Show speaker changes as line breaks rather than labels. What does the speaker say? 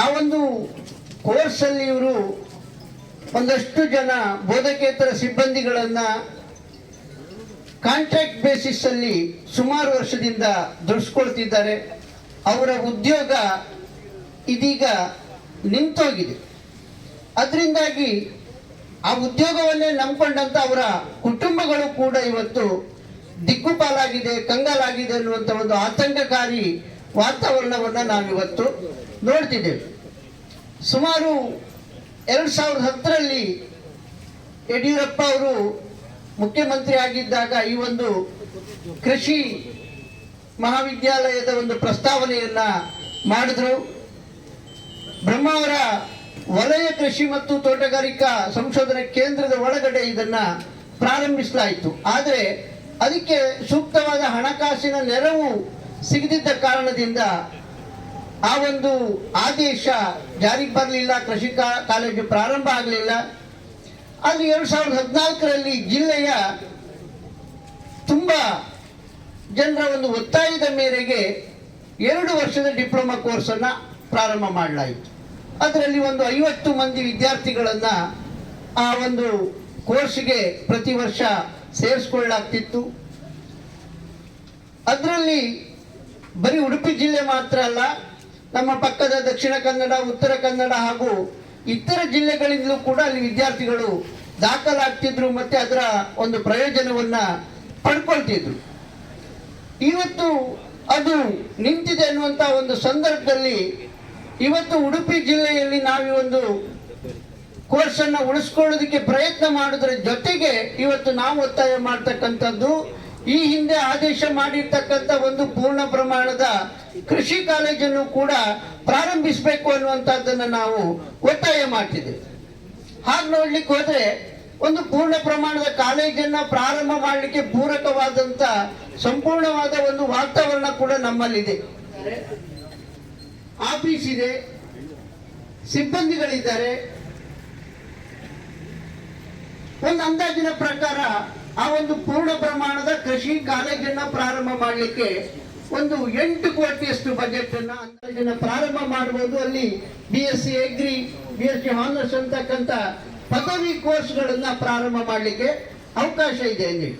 ಆ ಒಂದು ಕೋರ್ಸಲ್ಲಿ ಇವರು ಒಂದಷ್ಟು ಜನ ಬೋಧಕೇತರ ಸಿಬ್ಬಂದಿಗಳನ್ನ ಕಾಂಟ್ರಾಕ್ಟ್ ಬೇಸಿಸ್ ಅಲ್ಲಿ ಸುಮಾರು ವರ್ಷದಿಂದ ದುಡಿಸ್ಕೊಳ್ತಿದ್ದಾರೆ. ಅವರ ಉದ್ಯೋಗ ಇದೀಗ ನಿಂತೋಗಿದೆ. ಅದರಿಂದಾಗಿ ಆ ಉದ್ಯೋಗವನ್ನೇ ನಂಬಿಕೊಂಡಂತ ಅವರ ಕುಟುಂಬಗಳು ಕೂಡ ಇವತ್ತು ದಿಕ್ಕುಪಾಲಾಗಿದೆ, ಕಂಗಾಲಾಗಿದೆ ಅನ್ನುವಂಥ ಒಂದು ಆತಂಕಕಾರಿ ವಾತಾವರಣವನ್ನು ನಾವಿವತ್ತು ನೋಡ್ತಿದ್ದೇವೆ. ಸುಮಾರು ಎರಡು ಸಾವಿರದ ಹತ್ತರಲ್ಲಿ ಯಡಿಯೂರಪ್ಪ ಅವರು ಮುಖ್ಯಮಂತ್ರಿ ಆಗಿದ್ದಾಗ ಈ ಒಂದು ಕೃಷಿ ಮಹಾವಿದ್ಯಾಲಯದ ಒಂದು ಪ್ರಸ್ತಾವನೆಯನ್ನ ಮಾಡಿದ್ರು. ಬ್ರಹ್ಮಾವರ ವಲಯ ಕೃಷಿ ಮತ್ತು ತೋಟಗಾರಿಕಾ ಸಂಶೋಧನೆ ಕೇಂದ್ರದ ಒಳಗಡೆ ಇದನ್ನ ಪ್ರಾರಂಭಿಸಲಾಯಿತು. ಆದರೆ ಅದಕ್ಕೆ ಸೂಕ್ತವಾದ ಹಣಕಾಸಿನ ನೆರವು ಸಿಗದಿದ್ದ ಕಾರಣದಿಂದ ಆ ಒಂದು ಆದೇಶ ಜಾರಿಗೆ ಬರಲಿಲ್ಲ, ಕೃಷಿ ಕಾಲೇಜು ಪ್ರಾರಂಭ ಆಗಲಿಲ್ಲ. ಅದು ಎರಡು ಸಾವಿರದ ಹದಿನಾಲ್ಕರಲ್ಲಿ ಜಿಲ್ಲೆಯ ತುಂಬ ಜನರ ಒಂದು ಒತ್ತಾಯದ ಮೇರೆಗೆ ಎರಡು ವರ್ಷದ ಡಿಪ್ಲೊಮಾ ಕೋರ್ಸನ್ನು ಪ್ರಾರಂಭ ಮಾಡಲಾಯಿತು. ಅದರಲ್ಲಿ ಒಂದು ಐವತ್ತು ಮಂದಿ ವಿದ್ಯಾರ್ಥಿಗಳನ್ನು ಆ ಒಂದು ಕೋರ್ಸ್ಗೆ ಪ್ರತಿ ವರ್ಷ ಸೇರಿಸ್ಕೊಳ್ಳಾಗ್ತಿತ್ತು. ಅದರಲ್ಲಿ ಬರೀ ಉಡುಪಿ ಜಿಲ್ಲೆ ಮಾತ್ರ ಅಲ್ಲ ನಮ್ಮ ಪಕ್ಕದ ದಕ್ಷಿಣ ಕನ್ನಡ, ಉತ್ತರ ಕನ್ನಡ ಹಾಗೂ ಇತರ ಜಿಲ್ಲೆಗಳಿಂದಲೂ ಕೂಡ ಅಲ್ಲಿ ವಿದ್ಯಾರ್ಥಿಗಳು ದಾಖಲಾಗ್ತಿದ್ರು ಮತ್ತೆ ಅದರ ಒಂದು ಪ್ರಯೋಜನವನ್ನ ಪಡ್ಕೊಳ್ತಿದ್ರು. ಇವತ್ತು ಅದು ನಿಂತಿದೆ ಅನ್ನುವಂಥ ಒಂದು ಸಂದರ್ಭದಲ್ಲಿ ಇವತ್ತು ಉಡುಪಿ ಜಿಲ್ಲೆಯಲ್ಲಿ ನಾವು ಒಂದು ಕೋರ್ಸನ್ನು ಉಳಿಸ್ಕೊಳ್ಳೋದಕ್ಕೆ ಪ್ರಯತ್ನ ಮಾಡೋದ್ರ ಜೊತೆಗೆ ಇವತ್ತು ನಾವು ಒತ್ತಾಯ ಮಾಡ್ತಕ್ಕಂಥದ್ದು ಈ ಹಿಂದೆ ಆದೇಶ ಮಾಡಿರ್ತಕ್ಕಂಥ ಒಂದು ಪೂರ್ಣ ಪ್ರಮಾಣದ ಕೃಷಿ ಕಾಲೇಜನ್ನು ಕೂಡ ಪ್ರಾರಂಭಿಸಬೇಕು ಅನ್ನುವಂಥದ್ದನ್ನು ನಾವು ಒತ್ತಾಯ ಮಾಡ್ತಿದ್ದೇವೆ. ಹಾಗೆ ನೋಡ್ಲಿಕ್ಕೆ ಹೋದ್ರೆ ಒಂದು ಪೂರ್ಣ ಪ್ರಮಾಣದ ಕಾಲೇಜನ್ನ ಪ್ರಾರಂಭ ಮಾಡಲಿಕ್ಕೆ ಪೂರಕವಾದಂತ ಸಂಪೂರ್ಣವಾದ ಒಂದು ವಾತಾವರಣ ಕೂಡ ನಮ್ಮಲ್ಲಿದೆ. ಆಫೀಸ್ ಇದೆ, ಸಿಬ್ಬಂದಿಗಳಿದ್ದಾರೆ. ಒಂದು ಅಂದಾಜಿನ ಪ್ರಕಾರ ಆ ಒಂದು ಪೂರ್ಣ ಪ್ರಮಾಣದ ಕೃಷಿ ಕಾಲೇಜನ್ನ ಪ್ರಾರಂಭ ಮಾಡಲಿಕ್ಕೆ ಒಂದು ಎಂಟು ಕೋಟಿಯಷ್ಟು ಬಜೆಟ್ ಅನ್ನ ಅಂದಾಜಿನ ಪ್ರಾರಂಭ ಮಾಡಬಹುದು ಅಲ್ಲಿ B S C agri B S C honours ಅಂತಕ್ಕಂಥ ಪದವಿ ಕೋರ್ಸ್ಗಳನ್ನ ಪ್ರಾರಂಭ ಮಾಡಲಿಕ್ಕೆ ಅವಕಾಶ ಇದೆ ಅಲ್ಲಿ